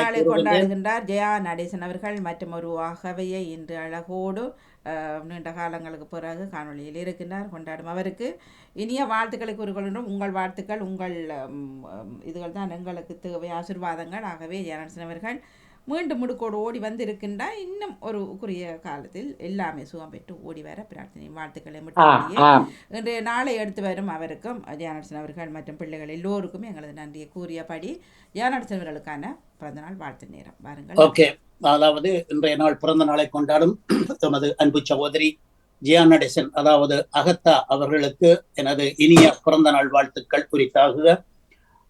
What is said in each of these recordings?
நாள் கொண்டாடுகின்றார் ஜெயா நடேசன் அவர்கள் மற்றும் ஒரு அகவையை இன்று அழகோடு நீண்ட காலங்களுக்கு பிறகு காணொளியில் இருக்கின்றார் கொண்டாடும் அவருக்கு. இனிய வாழ்த்துக்களை கூறுகின்றோம் உங்கள் வாழ்த்துக்கள் உங்கள் இதுகள் தான் எங்களுக்கு தேவை ஆசிர்வாதங்கள். ஆகவே ஜெயநடேசன் அவர்கள் மீண்டும் முடுக்கோடு ஓடி வந்து இருக்கின்றார் இன்னும் ஒரு குறுகிய காலத்தில் எல்லாமே சுகம் பெற்று ஓடி வர பிரார்த்தனை வாழ்த்துக்களை மட்டும் இன்றைய நாளை எடுத்து வரும் அவருக்கும் ஜெயநடேசன் அவர்கள் மற்றும் பிள்ளைகள் எல்லோருக்குமே எங்களது நன்றியை கூறியபடி ஜெயநடேசன் அவர்களுக்கான பிறந்தநாள் வாழ்த்து நேரம். வாருங்கள். ஓகே. அதாவது இன்றைய நாள் பிறந்த நாளை கொண்டாடும் எமது அன்பு சகோதரி ஜியா நடேசன் அதாவது அகத்தா அவர்களுக்கு எனது இனிய பிறந்த நாள் வாழ்த்துக்கள் குறித்தாக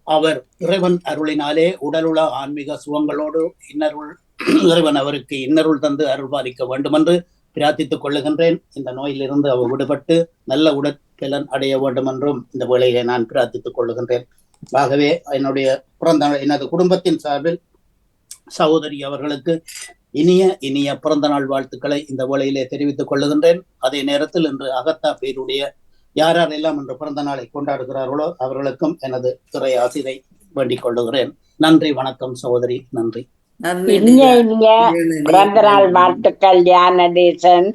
அவர் இறைவன் அருளினாலே உடலுள ஆன்மீக சுகங்களோடு இன்னருள் இறைவன் அவருக்கு இன்னருள் தந்து அருள்பாலிக்க வேண்டும் என்று பிரார்த்தித்துக் கொள்ளுகின்றேன். இந்த நோயிலிருந்து அவர் விடுபட்டு நல்ல உடற்கலன் அடைய வேண்டும் என்றும் இந்த வேளையிலே நான் பிரார்த்தித்துக் கொள்ளுகின்றேன். ஆகவே என்னுடைய பிறந்த நாள் எனது குடும்பத்தின் சார்பில் சகோதரி அவர்களுக்கு இனிய இனிய பிறந்த நாள் வாழ்த்துக்களை இந்த வேளையிலே தெரிவித்துக் கொள்ளுகின்றேன். அதே நேரத்தில் இன்று அகத்தா பேருடைய யார் யாரெல்லாம் இன்று பிறந்த நாளை கொண்டாடுகிறார்களோ அவர்களுக்கும் எனது துறை ஆசிரை வேண்டிக் கொள்ளுகிறேன். நன்றி வணக்கம் சகோதரி. நன்றி. பிறந்த நாள் வாழ்த்துக்கள் தியானதேசன்.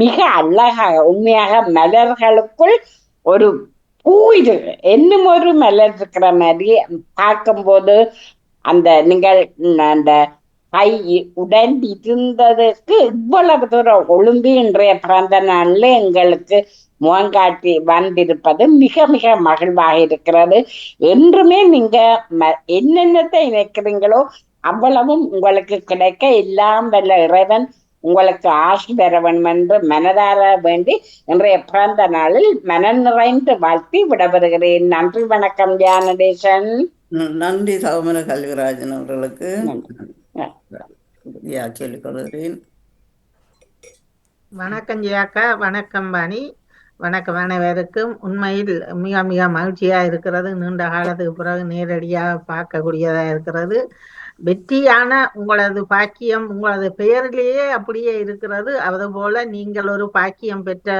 மிக அழகாக உண்மையாக மலர்களுக்குள் ஒரு பூ இது. இன்னும் ஒரு மலர் இருக்கிற மாதிரி பார்க்கும்போது அந்த நீங்கள் அந்த கை உடன் இருந்ததுக்கு இவ்வளவு தூரம் ஒழுங்கு இன்றைய பிறந்த நாள்ல எங்களுக்கு முகங்காட்டி வந்திருப்பது மிக மிக மகிழ்வாக இருக்கிறது. என்றுமே நீங்க என்னென்னத்தை நினைக்கிறீங்களோ அவ்வளவும் உங்களுக்கு கிடைக்க எல்லாம் வல்ல இறைவன் உங்களுக்கு ஆசி பெற வேண்டும் என்று மனதார வேண்டி இன்றைய பிறந்த நாளில் மனம் நிறைந்து வாழ்த்தி விடப்படுகிறேன். நன்றி வணக்கம் தியானதேசன். நன்றி சௌமன கல்விராஜன் அவர்களுக்கு. நன்றி. சொல்லிக் கொள்கிறேன் வணக்கம் ஜியாக்கா வணக்கம் பாணி வணக்கம் அனைவருக்கும். உண்மையில் மிக மிக மகிழ்ச்சியா இருக்கிறது. நீண்ட காலத்துக்கு பிறகு நேரடியாக பார்க்கக்கூடியதா இருக்கிறது. வெற்றியான உங்களது பாக்கியம் உங்களது பெயரிலேயே அப்படியே இருக்கிறது. அதுபோல நீங்கள் ஒரு பாக்கியம் பெற்ற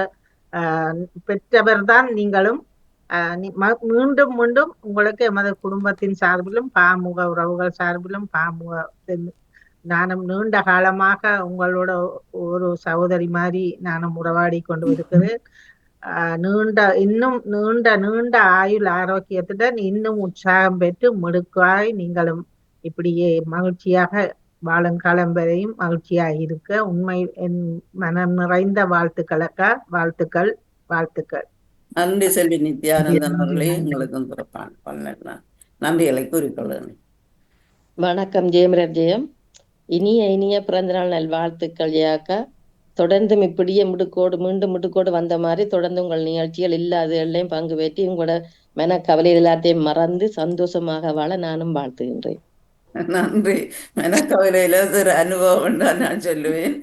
ஆஹ், பெற்றவர்தான் நீங்களும். மீண்டும் மீண்டும் உங்களுக்கு எமது குடும்பத்தின் சார்பிலும் பாமுக உறவுகள் சார்பிலும் பாமுக நானும் நீண்ட காலமாக உங்களோட ஒரு சகோதரி மாதிரி நானும் உறவாடி கொண்டு இருக்கிறேன் ஆஹ் நீண்ட இன்னும் நீண்ட நீண்ட ஆயுள் ஆரோக்கியத்துடன் இன்னும் உற்சாகம் பெற்று மிடுக்காய் நீங்களும் இப்படியே மகிழ்ச்சியாக வாழங்காலம் வரையும் மகிழ்ச்சியாக இருக்க உண்மை என் மனம் நிறைந்த வாழ்த்துக்களுக்கா வாழ்த்துக்கள் வாழ்த்துக்கள். நன்றி செல்வி நித்யானந்தன் அவர்களே. உங்களுக்கும் நன்றிகளை கூறிக்கொள்கிறேன். வணக்கம் ஜெயமரர் ஜெயம். இனிய இனிய பிறந்தநாள் நல்வாழ்த்துக்கள் ஜெயாக்கா. தொடர்ந்தும் இப்படியே முடுக்கோடு மீண்டும் முடுக்கோடு வந்த மாதிரி தொடர்ந்து உங்கள் நிகழ்ச்சிகள் இல்லாத எல்லையும் பங்கு பெற்றி உங்களோட மன கவலை எல்லாத்தையும் மறந்து சந்தோஷமாக வாழ நானும் வாழ்த்துகின்றேன். நன்றி. மனக்கவலையில ஒரு அனுபவம் தான் நான் சொல்லுவேன்.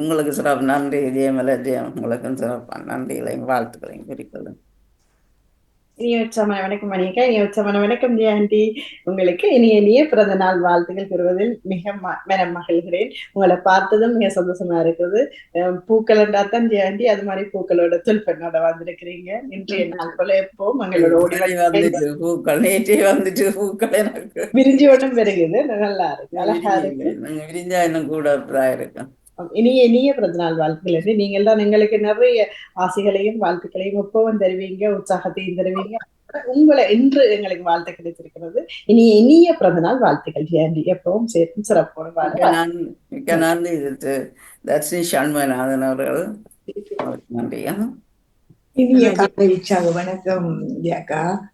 உங்களுக்கு சிறப்பு. நன்றி. ஜெயமல ஜெயம் உங்களுக்கும் சிறப்பான நன்றிகளையும் வாழ்த்துக்களையும் கூறிக்கொள்ளும். இனிய உற்சவமான வணக்கம் மணியக்கா இனிய உற்சவமான வணக்கம் ஜெயந்தி உங்களுக்கு இனிய இனிய பிறந்த நாள் வாழ்த்துக்கள் பெறுவதில் மிக மனம் மகிழ்கிறேன். உங்களை பார்த்ததும் மிக சந்தோஷமா இருக்குது. பூக்கள் தான் ஜெயந்தி அது மாதிரி பூக்களோட தொல்பெண்ணோட வந்திருக்கிறீங்க. இன்றைய நாள் போல எப்பவும் எங்களோட ஓடி நேற்றே வந்துட்டு பூக்கள். நேற்றே வந்துட்டு பூக்கள் எனக்கு. விரிஞ்சி ஒன்றும் பெருகுது. நல்லா இருக்கு. அழகா இருக்கு. விரிஞ்சா. இன்னும் கூட இருக்கும். இனிய இனிய பிறந்த நாள் வாழ்த்துக்கள் நீங்கள் தான் எங்களுக்கு நிறைய ஆசைகளையும் வாழ்த்துக்களையும் எப்பவும் தருவீங்க உற்சாகத்தையும் தருவீங்க. உங்களை இன்று எங்களுக்கு வாழ்த்து கிடைத்திருக்கிறது. இனிய இனிய பிறந்த நாள் வாழ்த்துக்கள். ஜெயந்தி எப்பவும் சேர்த்து சிறப்போடு நன்றி இது தர்ஷினி சண்முகநாதன் அவர்கள். அவருக்கு நன்றி. ஆ. இனிய காலை உற்சாக வணக்கம் அக்கா.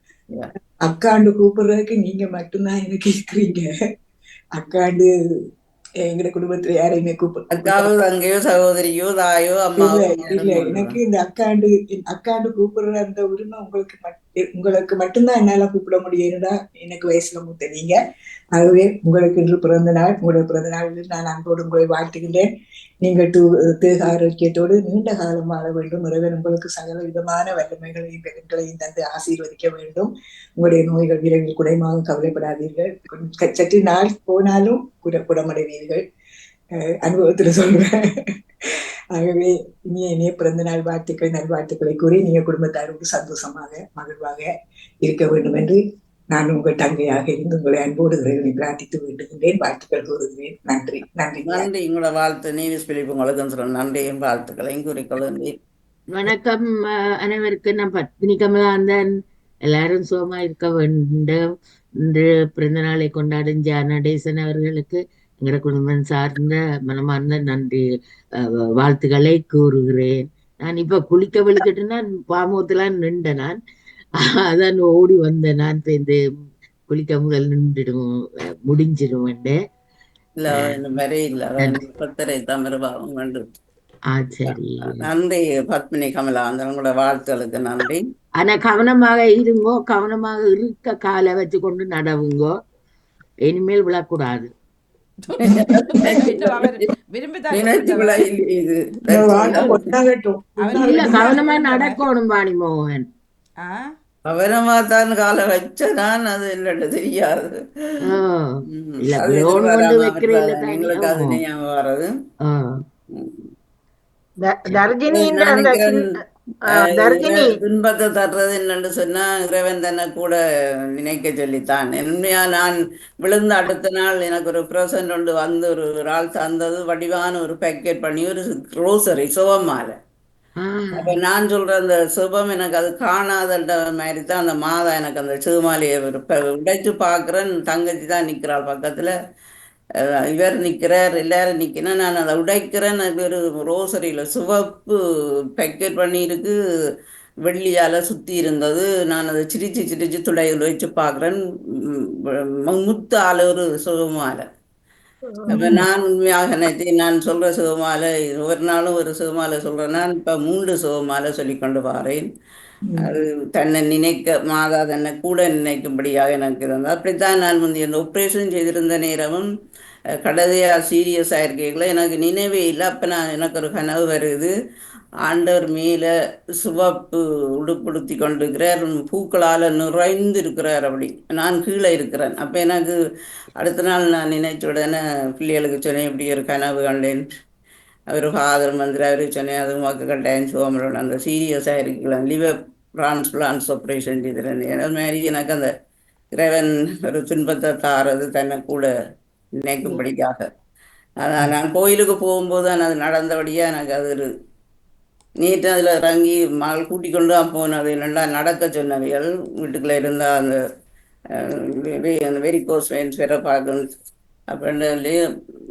அக்காண்டு கூப்பிடுறதுக்கு நீங்க மட்டும்தான் எனக்கு இருக்கிறீங்க. அக்காண்டு எங்க குடும்பத்துல யாரையுமே கூப்பிட அக்காவோ தங்கையோ சகோதரியோ தாயோ அம்மாவோ இல்ல எனக்கு இந்த அக்காண்டு அக்காண்டு கூப்பிடுற அந்த உரிமை உங்களுக்கு உங்களுக்கு மட்டும்தான் என்னால கூப்பிட முடியும்டா எனக்கு வயசுல மூத்த நீங்க. ஆகவே உங்களுக்கு இன்று பிறந்த நாள் உங்களுடைய பிறந்த நாளில் நான் அன்போடு உங்களை வாழ்த்துகின்றேன். நீங்கள் தூ தேக ஆரோக்கியத்தோடு நீண்ட காலம் வாழ வேண்டும். இறைவன் உங்களுக்கு சகல விதமான வல்லமைகளையும் பெண்களையும் தந்து ஆசீர்வதிக்க வேண்டும். உங்களுடைய நோய்கள் விரைவில் குறைமாக கவலைப்படாதீர்கள். சற்று நாள் போனாலும் குட குடமடைவீர்கள் அஹ் அனுபவத்துல சொல்றேன். ஆகவே இனிய இனிய பிறந்த நாள் வாழ்த்துக்கள் நல்வாழ்த்துக்களை கூறி நீங்க குடும்பத்தாரோடு சந்தோஷமாக மகிழ்வாக இருக்க வேண்டும் என்று நான் உங்கள் தங்கையாக இருந்து உங்களை அன்போடு இறைவனை பிரார்த்தித்து வேண்டுகின்றேன். வாழ்த்துக்கள் கூறுகிறேன். நன்றி. நன்றி. நன்றி. உங்களோட வாழ்த்து நீவிஸ் பிலிப் உங்களுக்கு சொல்றேன் நன்றியும் வாழ்த்துக்களையும் கூறிக்கொள்கின்றேன். வணக்கம் அஹ், அனைவருக்கும். நான் பத்மினி கமலாந்தன் எல்லாரும் சுகமா இருக்க வேண்டும் இன்று பிறந்த நாளை கொண்டாடும் ஜா நடேசன் அவர்களுக்கு எங்களோட குடும்பம் சார்ந்த மனமார்ந்த நன்றி அஹ், வாழ்த்துக்களை கூறுகிறேன். நான் இப்ப குளிக்க விழுக்கிட்டு நான் பாமுகத்துல நின்றேன் நான். அதான் ஓடி வந்தேன் நான் இப்ப இந்த குளிக்க முதல் நின்றுடும் முடிஞ்சிடும் நன்றி. பத்மினி கமலா. அந்த உங்களோட வாழ்த்துகளுக்கு நன்றி. ஆனா கவனமாக இருங்கோ கவனமாக இருக்க காலை வச்சு கொண்டு நடவுங்கோ. இனிமேல் விழக்கூடாது. கவனமா நடக்கணும் பாணி மோகன் ஆ? அவரமா தான் காலை வச்சதான் அது இல்லட்டு தெரியாது. எங்களுக்கு அது. ஞாபகம் வர்றது நான் துன்பத்தை தர்றது என்னன்னு சொன்னா இறைவன் தன்னை கூட நினைக்க சொல்லித்தான். உண்மையா நான் விழுந்த அடுத்த நாள் எனக்கு ஒரு பிரசன்ட் ஒன்று வந்து ஒரு ஆள் தந்தது வடிவான ஒரு பேக்கெட் பண்ணி ஒரு ரோசரி சுபமாலை ஆ. அப்ப நான் சொல்ற அந்த சுபம் எனக்கு அது காணாதன்ற மாதிரி தான் அந்த மாதா எனக்கு அந்த சிவமாலையை உடைச்சு பாக்குறேன் தங்கச்சி தான் நிற்கிறாள் பக்கத்துல. அஹ் இவர் நிக்கிறார் எல்லாரும் நிற்கிறேன் நான் அதை உடைக்கிறேன். அது ஒரு சிவப்பு பேக்கெட் பண்ணியிருக்கு. வெள்ளியால சுற்றி இருந்தது. நான் அதை சிரிச்சு சிரிச்சு துடையில் வச்சு பார்க்குறேன். முத்தால ஒரு சுகமாலை அப்ப நான் உண்மையாக நினைத்தேன் நான் சொல்ற சுகமாலை ஒரு நாளும் ஒரு சுகமாலை சொல்றேன். நான் இப்ப மூன்று சுகமாலை சொல்லி கொண்டு வாரேன். அது தன்னை நினைக்க மாதா தன்னை கூட நினைக்கும்படியாக எனக்கு இருந்தது. அப்படித்தான் நான் முந்தைய அந்த ஆப்ரேஷன் செய்திருந்த நேரமும் அஹ், சீரியஸாக இருக்கைகளை எனக்கு நினைவே இல்லை. அப்போ நான் எனக்கு ஒரு கனவு வருது. ஆண்டவர் மேலே சிவப்பு உடுப்படுத்தி கொண்டிருக்கிறார். பூக்களால் நிறைந்து இருக்கிறார் அப்படி. நான் கீழே இருக்கிறேன். அப்போ எனக்கு அடுத்த நாள் நான் நினைச்ச உடனே பிள்ளைகளுக்கு சொன்னேன் இப்படி ஒரு கனவு கண்டேன். அவர் ஃபாதர் மந்திரி அவர் சொன்னேன் அது மக்கள் கட்டாயம் சோமரோட அந்த சீரியஸாக இருக்கலாம் லிவர் டிரான்ஸ்பிளான்ஸ் ஆப்ரேஷன் செய்திருந்தேன் அது மாதிரி எனக்கு அந்த இறைவன் ஒரு துன்பத்தை தாரது தன்னை கூட நினைக்கும்படியாக அதான் நான் கோயிலுக்கு போகும்போது தான் அது நடந்தபடியாக எனக்கு அது ஒரு நீட்டு அதில் இறங்கி மகள் கூட்டிக் கொண்டு தான் போனது நல்லா நடக்க சொன்னவைகள். வீட்டுக்குள்ளே இருந்தால் அந்த அந்த வெரிகோஸ் வெயின்ஸ் வேற பார்க்கணும் அப்படின்னு சொல்லி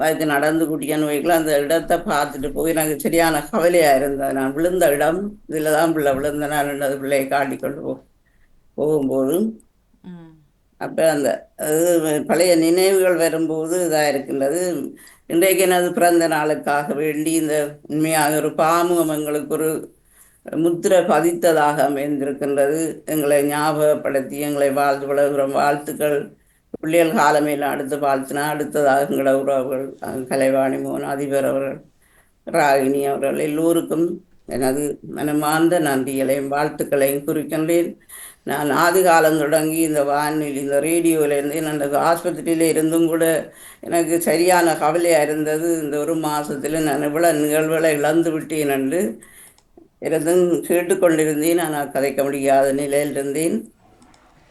அதுக்கு நடந்து கூட்டியான்னு வைக்கலாம் அந்த இடத்த பார்த்துட்டு போய் எனக்கு சரியான கவலையாக இருந்தது. நான் விழுந்த இடம் இதில் தான் பிள்ளை விழுந்த நான் அது பிள்ளையை காட்டி கொண்டு போ போகும்போது அப்போ அந்த அது பழைய நினைவுகள் வரும்போது இதாக இருக்கின்றது. இன்றைக்கு எனது பிறந்த நாளுக்காக வேண்டி இந்த உண்மையாக ஒரு பாமுகம் எங்களுக்கு ஒரு முத்திரை பதித்ததாக அமைந்திருக்கின்றது. எங்களை ஞாபகப்படுத்தி எங்களை வாழ்த்து வளர்கிறோம் வாழ்த்துக்கள். பிள்ளைகள் காலமையில் அடுத்து வாழ்த்தினா அடுத்ததாக எங்களை உறவுகள் கலைவாணி மோகன் அதிபர் அவர்கள் ராகினி அவர்கள் எல்லோருக்கும் எனது மனமார்ந்த நன்றிகளையும் வாழ்த்துக்களையும் குறிக்கின்றேன். நான் ஆதி காலம் தொடங்கி இந்த வானொலி இந்த ரேடியோவிலேருந்து நான் அந்த ஆஸ்பத்திரியில் இருந்தும் கூட எனக்கு சரியான கவலையாக இருந்தது. இந்த ஒரு மாதத்தில் நான் இவ்வளோ நிகழ்வுகளை இழந்து விட்டேன் என்று இருந்தும் கேட்டுக்கொண்டிருந்தேன் நான் கதைக்க முடியாத நிலையில் இருந்தேன்.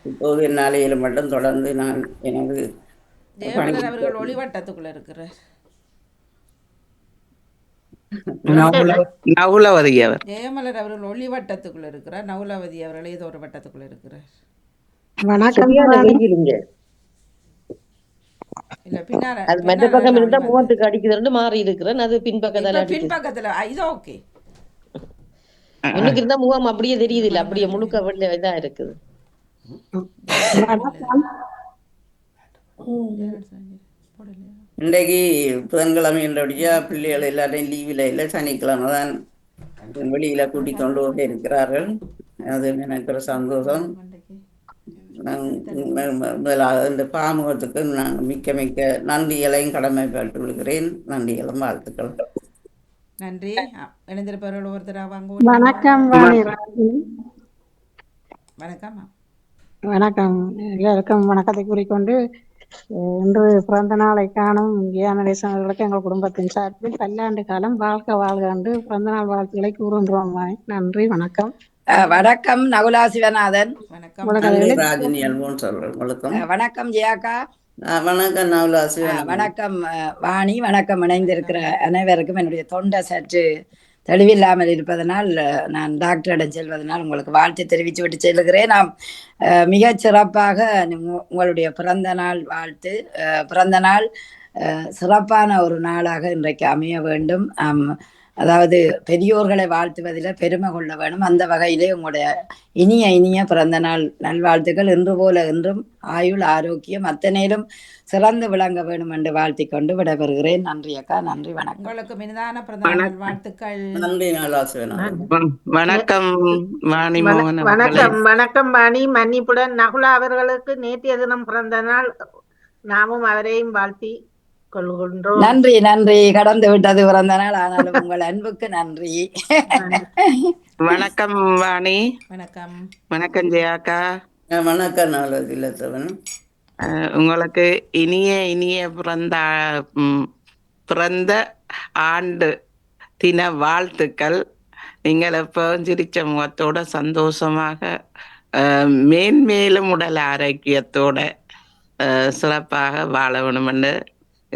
இப்போது என்னால் மட்டும் தொடர்ந்து நான் எனது அவர்கள் ஒளிவட்டத்துக்குள்ளே இருக்கிறார். நகுலவதி அவர். ஜெயமலர் அவர்கள் ஒளிவட்டத்துக்குள்ள இருக்கிறார். நவுலவதி அவர்கள் ஏதோ ஒரு வட்டத்துக்குள்ள இருக்கிறார். வணக்கம் அது மற்ற பக்கம் ஒளி இருந்தா வருது. முகத்துக்கு அடிக்குதுன்னு மாறி இருக்கிறேன். அது பின்பக்கத்தால பின்பக்கத்துல இது ஓகே. முன்னுக்கு இருந்தா முகம் அப்படியே தெரியுது இல்ல. அப்படியே முழுக்க இதா இருக்குது. இன்றைக்கு புதன்கிழமை என்றபடியாக பிள்ளைகள் எல்லாரையும் லீவில் இல்லை சனிக்கிழமை தான் வெளியில் கூட்டிக் கொண்டு வந்து இருக்கிறார்கள். அது எனக்கு ஒரு சந்தோஷம். நான் மு- முதலாவது இந்த பாமுகத்துக்கு நான் மிக்க மிக்க நன்றிகளையும் கடமைப்பட்டு விடுகிறேன் நன்றிகளும் வாழ்த்துக்கள். நன்றி. ஆ, இணைந்திருப்பவர்கள் ஒருத்தரா வாங்க வணக்கம். வணக்கம். வணக்கம். எல்லாருக்கும் வணக்கத்தை கூறிக்கொண்டு இன்று பிறந்த நாளை காணும் கியானடேசன் அவர்களுக்கு எங்கள் குடும்பத்தின் சார்பில் பல்லாண்டு காலம் வாழ்க வாழ்க என்று பிறந்த நாள் வாழ்த்துக்களை கூறுகின்றோம் வாணி. நன்றி வணக்கம். அஹ், வணக்கம் நகுலா சிவநாதன். வணக்கம் வணக்கம். ஜெயாக்கா. வணக்கம் அஹ், சிவன் வணக்கம் வாணி. வணக்கம் இணைந்திருக்கிற அனைவருக்கும் என்னுடைய தொண்டை சற்று தெளிவில்லாமல் இருப்பதனால் நான் டாக்டரிடம் செல்வதனால் உங்களுக்கு வாழ்த்து தெரிவித்து விட்டு செல்கிறேன் நாம் அஹ், மிகச் சிறப்பாக உங்களுடைய பிறந்த நாள் வாழ்த்து. அஹ், பிறந்த நாள் சிறப்பான ஒரு நாளாக இன்றைக்கு அமைய வேண்டும். அதாவது பெரியோர்களை வாழ்த்துவதில் பெருமை கொள்ள வேண்டும் அந்த வகையிலே உங்களுடைய இனிய இனிய பிறந்த நாள் நல்வாழ்த்துக்கள். இன்று போல இன்றும் ஆயுள் ஆரோக்கியம் அத்தனையிலும் சிறந்து விளங்க வேண்டும் என்று வாழ்த்திக் கொண்டு விடைபெறுகிறேன். நன்றி அக்கா நன்றி வணக்கம். உங்களுக்கு இனிதான பிறந்த வாழ்த்துக்கள். நன்றி வணக்கம். வாணி வணக்கம் வணக்கம் வாணி மன்னிப்புடன் நகுலா அவர்களுக்கு நேற்றைய தினம் பிறந்த நாள். நாமும் அவரையும் வாழ்த்தி கொள்கின்றோம். நன்றி நன்றி. கடந்து விட்டது பிறந்த நாள். ஆனாலும் உங்கள் அன்புக்கு நன்றி. வணக்கம் வாணி. வணக்கம். வணக்கம் ஜெயாக்கா. வணக்கம் நவலா திலத்தவன் அஹ், உங்களுக்கு இனிய இனிய பிறந்த பிறந்த ஆண்டு தின வாழ்த்துக்கள். நீங்கள் எப்பவும் சிரிச்ச முகத்தோட சந்தோஷமாக மேன்மேலும் உடல் ஆரோக்கியத்தோட சிறப்பாக வாழ வேணும் என்று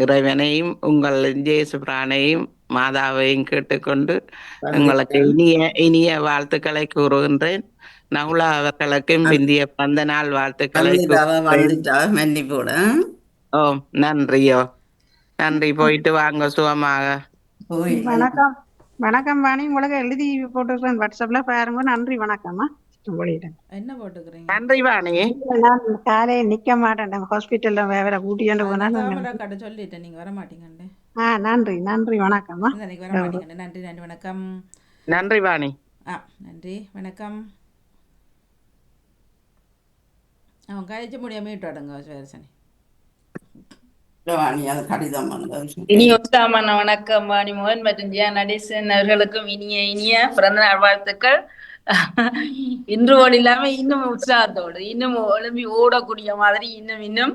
இறைவனையும் உங்கள் ஜேசு பிரானையும் மாதாவையும் கேட்டுக்கொண்டு உங்களுக்கு இனிய இனிய வாழ்த்துக்களை கூறுகின்றேன். நகுலா அவர்களுக்கும் பிந்திய பிறந்த நாள் வாழ்த்துக்களை ஓ நன்றியோ. நன்றி போயிட்டு வாங்க சுகமாக. வணக்கம். வணக்கம் வாணி. உங்களுக்கு எழுதி போட்டுருக்கேன். வாட்ஸ்அப்ல பாருங்க. நன்றி வணக்கம்மா. என்ன போட்டுக்கிறீங்க? நன்றி வாணி. நான் காலையில நிக்க மாட்டேன் ஹாஸ்பிட்டல்ல வேற கூட்டிட்டு போனா தாமரை கடை சொல்லிட்டேன் நீங்க வர மாட்டீங்கன்னு ஆ நன்றி இன்னைக்கு வர மாட்டீங்கன்னு நன்றி நன்றி வணக்கம். நன்றி வாணி. ஆ நன்றி வணக்கம். அவன் கழிச்சு முடிய வாணி வந்தது இனி உத்தாமன வணக்கம். வாணிமோகன் மற்றும் ஜியா நடேசன் அவர்களுக்கும் இனிய இனிய பிறந்த நாள் வாழ்த்துக்கள். இன்று ஓடு இல்லாம இன்னும் உற்சாகத்தோடு இன்னும் எழும்பி ஓடக்கூடிய மாதிரி இன்னும் இன்னும்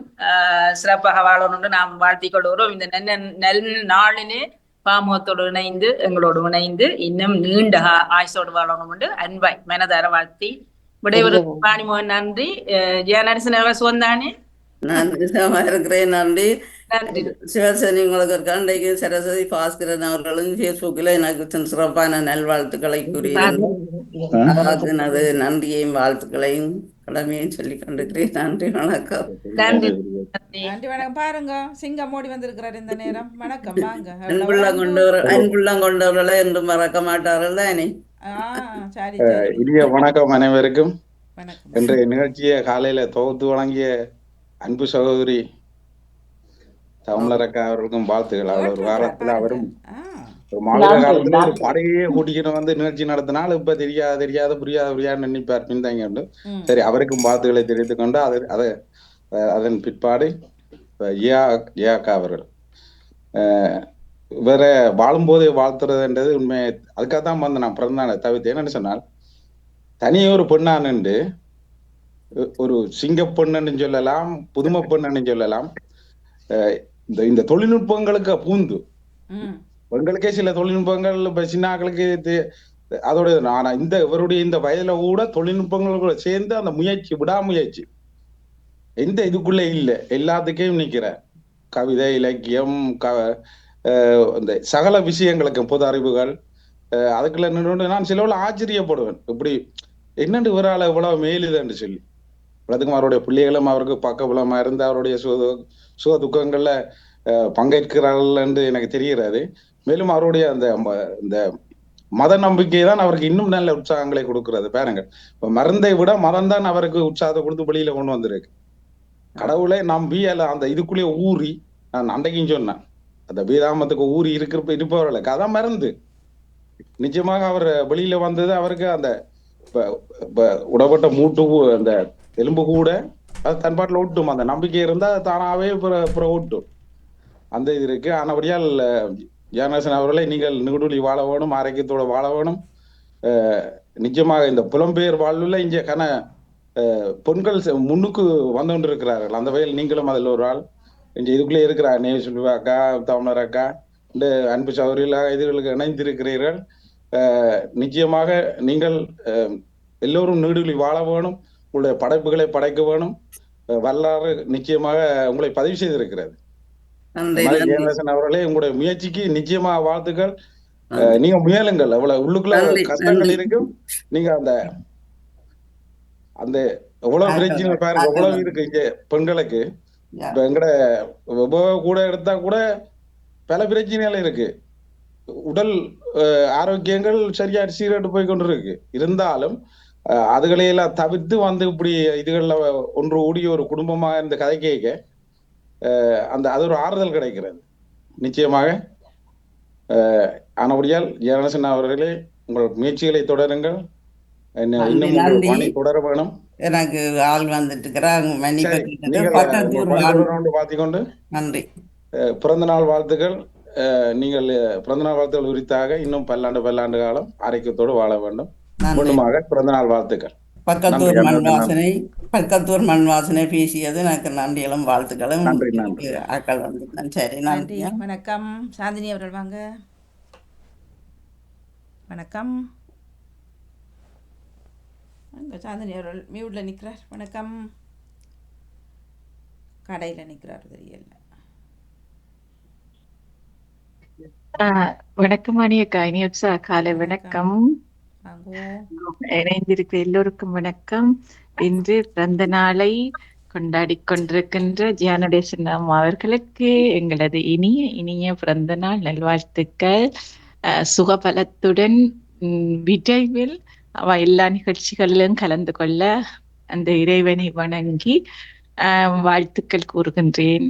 சிறப்பாக வாழணும்னு நாம் வாழ்த்திக் கொள்கிறோம். இந்த நல்ல நல் நாளிலே பாமுகத்தோடு இணைந்து எங்களோடு இணைந்து இன்னும் நீண்ட ஆயுசோடு வாழணும் என்று அன்பாய் மனதார வாழ்த்தி விடைபெறும். வாணிமோகன் நன்றி. அஹ், ஜியா நடேசன் அவர்கள் இருக்கிறேன் நன்றி நன்றி. சிவசனி உங்களுக்கு ஒரு கண்டைக்கு சரஸ்வதி பாஸ்கரன் அவர்களும் ஃபேஸ்புக்கில் எனக்கு சிறப்பான நல்வாழ்த்துக்களை எனது நன்றியையும் வாழ்த்துக்களையும் கடமையும் சொல்லிக் கொண்டிருக்கிறேன் நன்றி வணக்கம். நன்றி வணக்கம் பாருங்க சிங்கம் ஓடி வந்திருக்கிறார் இந்த நேரம் வணக்கம் வாங்க அன்புள்ளம் அன்பு. கொண்டவர் அன்புள்ளம் கொண்டவர்களை என்றும் மறக்க மாட்டார்கள் தானே இனிய வணக்கம். அனைவருக்கும் இன்றைய நிகழ்ச்சியை காலையில தொகுத்து வழங்கிய அன்பு சகோதரி தமிழரக்கா அவர்களுக்கும் வாழ்த்துக்கள். அவர் ஒரு காலத்துல அவரும் ஒரு மாநில காலத்துல ஒரு. படையே கூட்டிக்கிட்டு வந்து நிகழ்ச்சி நடத்தினால் இப்ப தெரியாத தெரியாத புரியாத புரியாத நினைப்பார். பின்தங்கி உண்டு. சரி அவருக்கும் வாழ்த்துக்களை தெரிவித்துக் கொண்டு அது அதை அதன் பிற்பாடு ஏஆ ஏஆக்கா அவர்கள். இவரை வாழும்போதே வாழ்த்துறதுன்றது உண்மை அதுக்காக தான் வந்து நான் பிறந்தானே தவிர்த்து என்னன்னு சொன்னால் தனியே ஒரு பெண்ணா நின்று ஒரு சிங்க பெண்ணுன்னு சொல்லலாம் புதுமை பெண்ணுன்னு சொல்லலாம் அஹ் இந்த இந்த தொழில்நுட்பங்களுக்கு பூந்து. எங்களுக்கே சில தொழில்நுட்பங்கள் இப்ப சின்ன ஆட்களுக்கு தெ- அதோட ஆனா இந்த இவருடைய இந்த வயதுல கூட தொழில்நுட்பங்கள் கூட சேர்ந்து அந்த முயற்சி விடாமுயற்சி. எந்த இதுக்குள்ள இல்ல. எல்லாத்துக்கும் நிக்கிற. கவிதை இலக்கியம் க இந்த சகல விஷயங்களுக்கு பொது அறிவுகள் அதுக்குள்ள நின்று நான் சிலவுல ஆச்சரியப்படுவேன். இப்படி என்னண்டு இவரால இவ்வளவு மேலுதுன்னு சொல்லி. பிரதகுமாரோடைய பிள்ளைகளும் அவருக்கு பக்கபலமா இருந்து அவருடைய சுக சுக துக்கங்கள்ல பங்கேற்கிறார்கள் என்று எனக்கு தெரிகிறது. மேலும் அவருடைய அந்த இந்த மத நம்பிக்கை தான் அவருக்கு இன்னும் நல்ல உற்சாகங்களை கொடுக்கிறது. பாருங்க இப்ப மருந்தை விட மதம் தான் அவருக்கு உற்சாகத்தை கொடுத்து வெளியில கொண்டு வந்திருக்கு. கடவுளை நம்பி அல்ல அந்த இதுக்குள்ளேயே ஊறி நான் அன்றைக்கும் சொன்னேன். அந்த வேதாமத்துக்கு ஊறி இருக்கிற இருப்பவர்களுக்கு அதான் மருந்து. நிச்சயமாக அவர் வெளியில வந்தது அவருக்கு அந்த இப்ப- இப்ப உடப்பட்ட மூட்டு அந்த எலும்பு கூட அது தன் பாட்டில் ஓட்டும் அந்த நம்பிக்கை இருந்தால் தானாகவே தானாவே பிற- பிற அந்த இது இருக்கு. ஆனபடியால் ஜானசன் அவர்களை நீங்கள் நிகுடுலி வாழ வேணும் ஆரோக்கியத்தோடு வாழ வேணும். நிச்சயமாக இந்த புலம்பெயர் வாழ்வில் இங்கே கன பொண்கள் பெண்கள் செ- முன்னுக்கு வந்து கொண்டிருக்கிறார்கள் அந்த வகையில் நீங்களும் அதில் ஒரு ஆள். இங்கே இதுக்குள்ளே இருக்கிறார். நேவி சொல்லுவா அக்கா தமிழர் அக்கா இந்த அன்பு சௌகரியலாக இதுகளுக்கு இணைந்திருக்கிறீர்கள். நிச்சயமாக நீங்கள் எல்லோரும் நீடுழி வாழ வேணும். உங்களுடைய படைப்புகளை படைக்க வேணும் வரலாறு நிச்சயமாக உங்களை பதிவு செய்திருக்கிறது. அவர்களே உங்களுடைய முயற்சிக்கு நிச்சயமா வாழ்த்துக்கள். நீங்க முயலுங்கள். அவ்வளவு உள்ளுக்குள்ள கஷ்டங்கள் இருக்கும். நீங்க அந்த அந்த எவ்வளவு பிரச்சனை பாருங்க. எவ்வளவு இருக்கு இங்க பெண்களுக்கு. இப்ப எங்கட கூட எடுத்தா கூட பல பிரச்சனைகள் இருக்கு. உடல் ஆரோக்கியங்கள் சரியா சீரட்டு போய் கொண்டு இருக்கு இருந்தாலும் அஹ், அதுகளை எல்லாம் தவிர்த்து வந்து இப்படி இதுகள்ல ஒன்று கூடிய ஒரு குடும்பமா இந்த கதை கேட்க அந்த அது ஒரு ஆறுதல் கிடைக்கிறது. நிச்சயமாக ஆனபடியால் ஜெயநேசன் அவர்களே உங்கள் முயற்சிகளை தொடருங்கள். இன்னும் தொடர வேணும். எனக்கு ஆள் வந்துட்டு பார்த்துக்கொண்டு நன்றி. பிறந்த நாள் வாழ்த்துக்கள். நீங்கள் அஹ், பிறந்த நாள் வாழ்த்துக்கள் உரித்தாக இன்னும் பல்லாண்டு பல்லாண்டு காலம் ஆரோக்கியத்தோடு வாழ வேண்டும். நன்றி. மீண்டுமாக பிறந்த நாள் வாழ்த்துக்கள். பக்கத்தூர் மண் வாசனை பக்கத்தூர் மண் வாசனை பேசியது எனக்கு நன்றிகளும் வாழ்த்துக்களும். நன்றி நன்றி. எனக்கு ஆக்கள் வந்து சரி நன்றி வணக்கம். சாந்தினி அவர்கள் வாங்க. வணக்கம். அங்கே சாந்தினி அவர்கள். மியூட்டில் நிற்கிறார் வணக்கம். கடையில் நிற்கிறார் தெரியல. ஆஹ் வணக்கம் அனியக்கா இனியப்சா காலை வணக்கம். இணைந்திருக்கிற எல்லோருக்கும் வணக்கம். இன்று பிறந்த நாளை கொண்டாடி கொண்டிருக்கின்ற ஜியானடேசன் அவர்களுக்கு எங்களது இனிய இனிய பிறந்த நாள் நல்வாழ்த்துக்கள். சுகபலத்துடன் விரைவில் அவ எல்லா நிகழ்ச்சிகளிலும் கலந்து கொள்ள அந்த இறைவனை வணங்கி வாழ்த்துக்கள் கூறுகின்றேன்.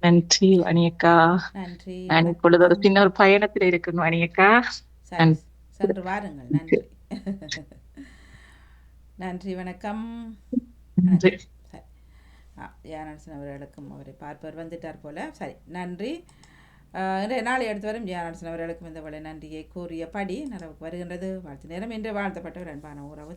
நன்றி வணியக்கா. நன்றி நான் இப்பொழுது ஒரு சின்ன ஒரு பயணத்தில் இருக்கணும் வணியக்கா. சரி நான் சென்று வாருங்கள். நன்றி. நன்றி வணக்கம். ஜெயநாதன் அவர்களுக்கும் அவரை பார்ப்பவர் வந்துட்டார் போல. சரி நன்றி. நாளை எடுத்து வரும் ஜெயநாதன் அவர்களுக்கும் இந்த வேலை நன்றியை கூறியபடி நிறைவுக்கு வருகின்றது. வாழ்த்து நேரம் என்று வாழ்த்தப்பட்டவர் அன்பான உறவு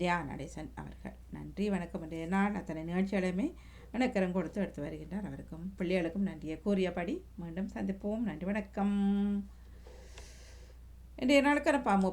தியா நடேசன் அவர்கள். நன்றி வணக்கம். இன்றைய நாள் அத்தனை நிகழ்ச்சிகளையுமே இணக்கரம் கொடுத்து எடுத்து வருகின்றார். அவருக்கும் பிள்ளைகளுக்கும் நன்றியை கூறியபடி மீண்டும் சந்திப்போம். நன்றி வணக்கம். എന്റെ ఈనాడు కన్నా పాము